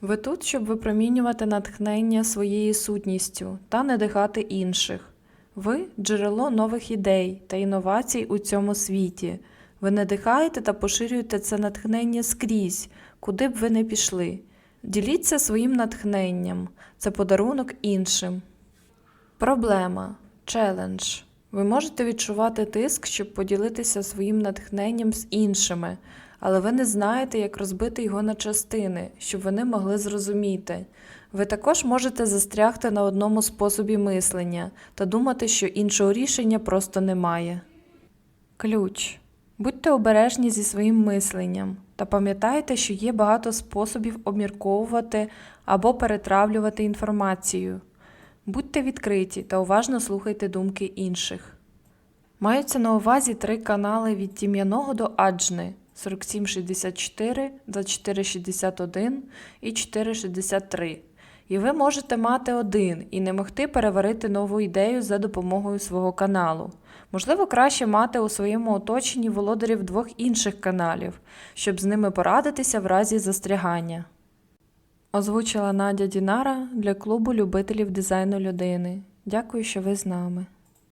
Ви тут, щоб випромінювати натхнення своєю сутністю та надихати інших. Ви джерело нових ідей та інновацій у цьому світі. Ви надихаєте та поширюєте це натхнення скрізь, куди б ви не пішли. Діліться своїм натхненням, це подарунок іншим. Проблема челендж. Ви можете відчувати тиск, щоб поділитися своїм натхненням з іншими, але ви не знаєте, як розбити його на частини, щоб вони могли зрозуміти. Ви також можете застрягти на одному способі мислення та думати, що іншого рішення просто немає. Ключ. Будьте обережні зі своїм мисленням та пам'ятайте, що є багато способів обмірковувати або перетравлювати інформацію. Будьте відкриті та уважно слухайте думки інших. Маються на увазі три канали від тім'яного до аджни 4764, 2461 і 463. І ви можете мати один і не могти переварити нову ідею за допомогою свого каналу. Можливо, краще мати у своєму оточенні володарів двох інших каналів, щоб з ними порадитися в разі застрягання. Озвучила Надя Дінара для клубу любителів дизайну людини. Дякую, що ви з нами.